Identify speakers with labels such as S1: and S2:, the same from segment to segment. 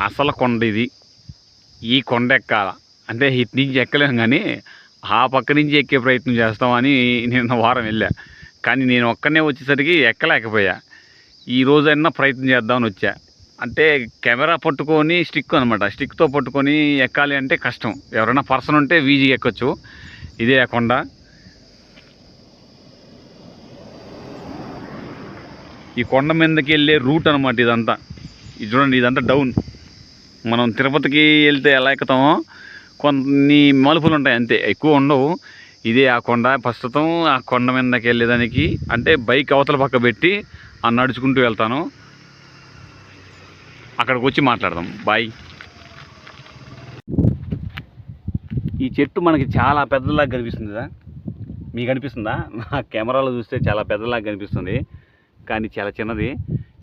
S1: అసలు కొండ ఇది. ఈ కొండ ఎక్కాల. అంటే ఇటు నుంచి ఎక్కలేను కానీ ఆ పక్క నుంచి ఎక్కే ప్రయత్నం చేస్తామని నిన్న వారం వెళ్ళా. కానీ నేను ఒక్కనే వచ్చేసరికి ఎక్కలేకపోయా. ఈ రోజైనా ప్రయత్నం చేద్దామని వచ్చా. అంటే కెమెరా పట్టుకొని స్టిక్ అనమాట స్టిక్తో పట్టుకొని ఎక్కాలి అంటే కష్టం. ఎవరైనా పర్సన్ ఉంటే వీజీ ఎక్కొచ్చు. ఇదే ఆ కొండ. ఈ కొండ మీదకి వెళ్ళే రూట్ అనమాట ఇదంతా. ఇది చూడండి ఇదంతా డౌన్. మనం తిరుపతికి వెళ్తే ఎలా ఎక్కుతామో కొన్ని మలుపులు ఉంటాయి అంతే. ఎక్కువ ఉండవు. ఇదే ఆ కొండ. ప్రస్తుతం ఆ కొండ మీదకి వెళ్ళేదానికి అంటే బైక్ అవతల పక్క పెట్టి ఆ నడుచుకుంటూ వెళ్తాను. అక్కడికి వచ్చి మాట్లాడదాం. బాయ్. ఈ చెట్టు మనకి చాలా పెద్దలాగా కనిపిస్తుంది మీకు అనిపిస్తుందా? నా కెమెరాలో చూస్తే చాలా పెద్దలాగా కనిపిస్తుంది. కానీ చాలా చిన్నది.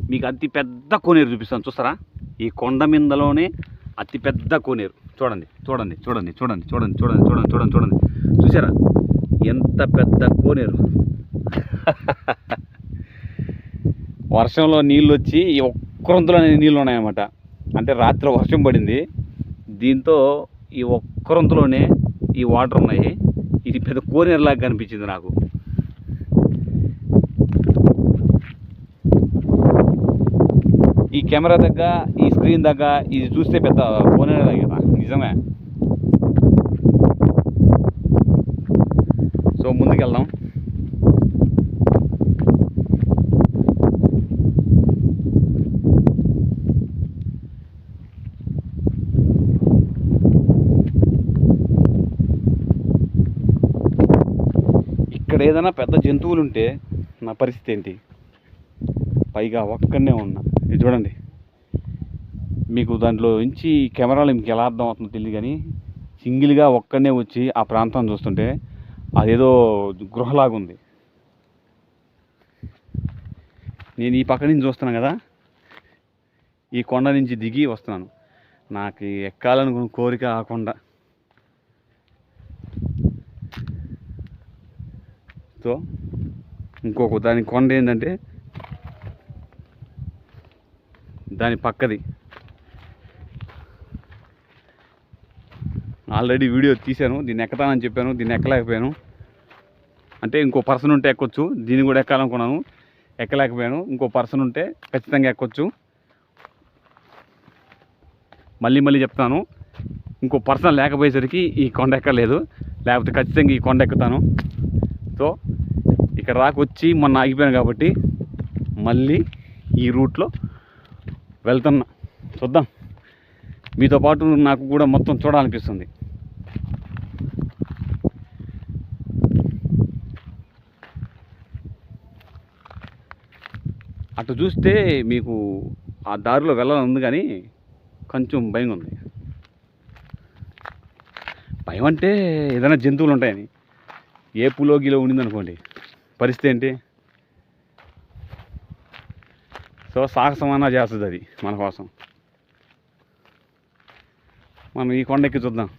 S1: మీకు అతి పెద్ద కోనేరు చూపిస్తాను. చూస్తారా? ఈ కొండ మీదలోనే అతి పెద్ద కోనేరు. చూడండి చూడండి చూడండి చూడండి చూడండి చూడండి చూడండి చూడండి చూడండి. చూసారా? ఎంత పెద్ద కోనేరు. వర్షంలో నీళ్ళు వచ్చి ఈ ఒక్కరొంతులోనే నీళ్ళు ఉన్నాయన్నమాట అంటే రాత్రి వర్షం పడింది. దీంతో ఈ ఒక్కరొంతులోనే ఈ వాటర్ ఉన్నాయి. ఇది పెద్ద కోనేరులాగా కనిపించింది నాకు ఈ కెమెరా దగ్గర ఈ స్క్రీన్ దగ్గర ఇది చూస్తే పెద్ద కోనేరు కదా నిజమే. సో ముందుకెళ్దాం. ఇక్కడ ఏదైనా పెద్ద జంతువులు ఉంటే నా పరిస్థితి ఏంటి? పైగా ఒక్కనే ఉన్నా. ఇది చూడండి. మీకు దాంట్లో నుంచి కెమెరాలో మీకు ఎలా అర్థం అవుతుందో తెలియదు కానీ సింగిల్గా ఒక్కడనే వచ్చి ఆ ప్రాంతాన్ని చూస్తుంటే అదేదో గృహలాగా ఉంది. నేను ఈ పక్క నుంచి చూస్తున్నాను కదా ఈ కొండ నుంచి దిగి వస్తున్నాను. నాకు ఎక్కాలనుకున్న కోరిక ఆ కొండ. సో ఇంకొక దాని కొండ ఏంటంటే దాని పక్కది. ఆల్రెడీ వీడియో తీశాను దీన్ని ఎక్కతానని చెప్పాను దీన్ని ఎక్కలేకపోయాను. అంటే ఇంకో పర్సన్ ఉంటే ఎక్కొచ్చు దీన్ని కూడా ఎక్కాలనుకున్నాను. ఎక్కలేకపోయాను ఇంకో పర్సన్ ఉంటే ఖచ్చితంగా ఎక్కొచ్చు. మళ్ళీ మళ్ళీ చెప్తాను ఇంకో పర్సన్ లేకపోయేసరికి ఈ కొండ ఎక్కలేదు. లేకపోతే ఖచ్చితంగా ఈ కొండ ఎక్కుతాను. సో ఇక్కడ రాకొచ్చి వచ్చి మొన్న ఆగిపోయాను కాబట్టి మళ్ళీ ఈ రూట్లో వెళ్తున్నా. చూద్దాం. మీతో పాటు నాకు కూడా మొత్తం చూడాలనిపిస్తుంది. అటు చూస్తే మీకు ఆ దారిలో వెళ్ళాలని ఉంది కానీ కొంచెం భయం ఉంది. భయం అంటే ఏదైనా జంతువులు ఉంటాయని. ఏ పులోగిలో ఉండిందనుకోండి. పరిస్థితి ఏంటి? సో సాహసమన్నా చేస్తుంది అది మన కోసం. మనం ఈ కొండెక్కి చూద్దాం.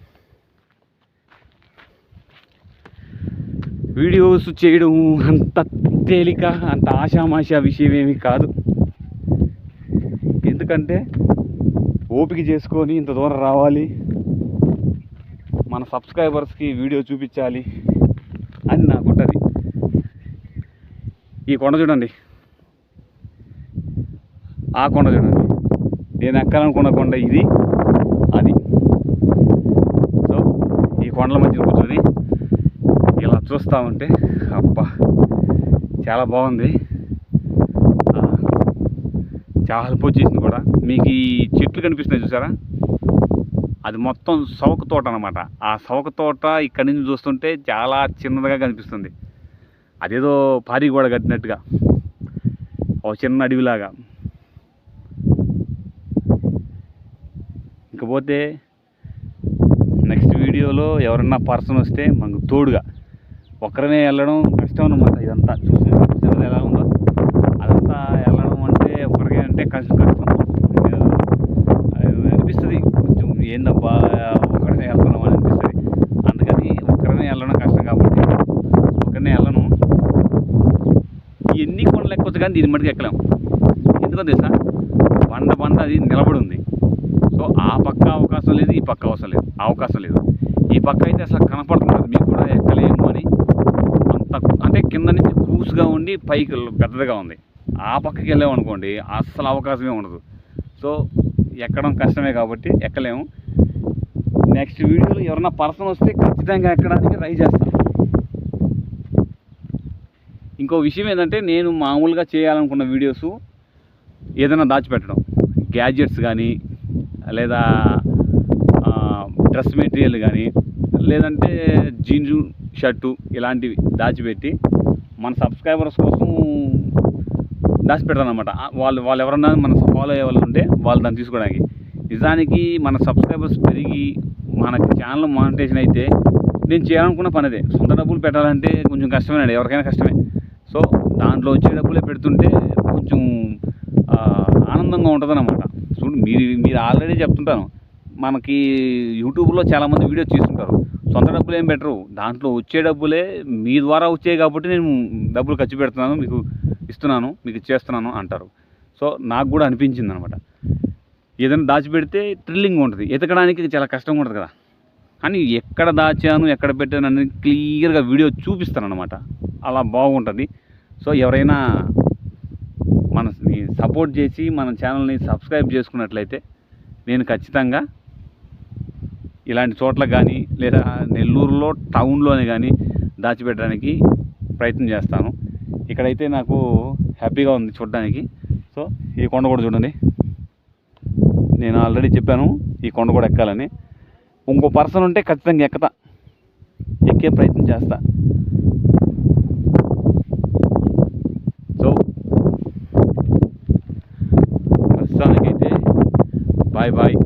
S1: వీడియోస్ చేయడం అంత తేలిక అంత ఆషామాషా విషయం ఏమీ కాదు. ఎందుకంటే ఓపిక చేసుకొని ఇంత దూరం రావాలి. మన సబ్స్క్రైబర్స్కి వీడియో చూపించాలి. అని నాకుంటుంది ఈ కొండ చూడండి. ఆ కొండ చూడండి. నేను ఎక్కాలనుకున్న కొండ ఇది అది. సో ఈ కొండల మధ్య కూర్చొని ఇలా చూస్తూ ఉంటే అబ్బా చాలా బాగుంది. చాలా హెల్ప్ వచ్చేసింది కూడా. మీకు ఈ చెట్లు కనిపిస్తున్నాయి చూసారా? అది మొత్తం సౌక తోట అనమాట ఆ సవక తోట ఇక్కడి నుంచి చూస్తుంటే చాలా చిన్నదిగా కనిపిస్తుంది. అదేదో పారి గోడ కట్టినట్టుగా. ఒక చిన్న అడవిలాగా. ఇకపోతే నెక్స్ట్ వీడియోలో ఎవరన్నా పర్సన్ వస్తే మనకు తోడుగా ఒక్కరనే వెళ్ళడం కష్టం అన్నమాట ఇదంతా. చూసి చూసేది ఎలా ఉందో. అదంతా వెళ్ళడం అంటే ఒక్కరికే అంటే కష్టం కష్టం. అది అనిపిస్తుంది. కొంచెం ఏందబ్బా ఒక్కడనే వెళ్తున్నాం అని అనిపిస్తుంది. అందుకని ఒక్కరినే వెళ్ళడం కష్టం కాబట్టి ఒక్కరినే వెళ్ళను. ఎన్ని కొండలు ఎక్కొచ్చు కానీ దీని మటుకు ఎక్కలేము ఎందుకో తెలుసా? బండ బండ అది నిలబడి ఉంది. సో ఆ పక్క అవకాశం లేదు ఈ పక్క అవసరం లేదు. అవకాశం లేదు. ఈ పక్క అయితే అసలు కనపడుతుంది మీకు కూడా ఎక్కలేము అని అంత అంటే కింద నుంచి కూసుగా ఉండి పైకి పెద్దదిగా ఉంది. ఆ పక్కకి వెళ్ళామనుకోండి అస్సలు అవకాశమే ఉండదు. సో ఎక్కడం కష్టమే కాబట్టి ఎక్కలేము. నెక్స్ట్ వీడియోలో ఎవరన్నా పర్సన్ వస్తే ఖచ్చితంగా ఎక్కడానికి ట్రై చేస్తాను. ఇంకో విషయం ఏంటంటే నేను మామూలుగా చేయాలనుకున్న వీడియోస్ ఏదైనా దాచిపెట్టడం. గ్యాడ్జెట్స్ కానీ లేదా డ్రెస్ మెటీరియల్ కానీ లేదంటే జీన్సు షర్టు ఇలాంటివి దాచిపెట్టి మన సబ్స్క్రైబర్స్ కోసం దాచిపెడతాను అనమాట వాళ్ళు వాళ్ళు ఎవరన్నా మన ఫాలో అయ్యే వాళ్ళు ఉంటే వాళ్ళు దాన్ని తీసుకోవడానికి నిజానికి మన సబ్స్క్రైబర్స్ పెరిగి మన ఛానల్ మానిటేషన్ అయితే నేను చేయాలనుకున్న పని అదే సొంత డబ్బులు పెట్టాలంటే కొంచెం కష్టమేనండి. ఎవరికైనా కష్టమే. సో దాంట్లో వచ్చే డబ్బులే పెడుతుంటే కొంచెం ఆనందంగా ఉంటుంది అన్నమాట చూడు మీరు మీరు ఆల్రెడీ చెప్తుంటాను. మనకి యూట్యూబ్లో చాలామంది వీడియోస్ చేస్తుంటారు సొంత డబ్బులు ఏం పెట్టరు దాంట్లో వచ్చే డబ్బులే మీ ద్వారా వచ్చాయి కాబట్టి నేను డబ్బులు ఖర్చు పెడుతున్నాను మీకు ఇస్తున్నాను మీకు చేస్తున్నాను అంటారు. సో నాకు కూడా అనిపించింది అనమాట ఏదైనా దాచిపెడితే థ్రిల్లింగ్ ఉంటుంది. ఎతకడానికి చాలా కష్టంగా ఉంటుంది కదా. కానీ ఎక్కడ దాచాను ఎక్కడ పెట్టాను అనేది క్లియర్గా వీడియో చూపిస్తాను అనమాట అలా బాగుంటుంది. సో ఎవరైనా మనని సపోర్ట్ చేసి మన ఛానల్ని సబ్స్క్రైబ్ చేసుకున్నట్లయితే నేను ఖచ్చితంగా ఇలాంటి చోట్ల కానీ లేదా నెల్లూరులో టౌన్లోనే కానీ దాచిపెట్టడానికి ప్రయత్నం చేస్తాను. ఇక్కడైతే నాకు హ్యాపీగా ఉంది చూడడానికి. సో ఈ కొండ కూడా చూడండి. నేను ఆల్రెడీ చెప్పాను ఈ కొండ కూడా ఎక్కాలని. ఇంకో పర్సన్ ఉంటే ఖచ్చితంగా ఎక్కుతా. ఎక్కే ప్రయత్నం చేస్తా సో ప్రస్తుతానికైతే బాయ్ బాయ్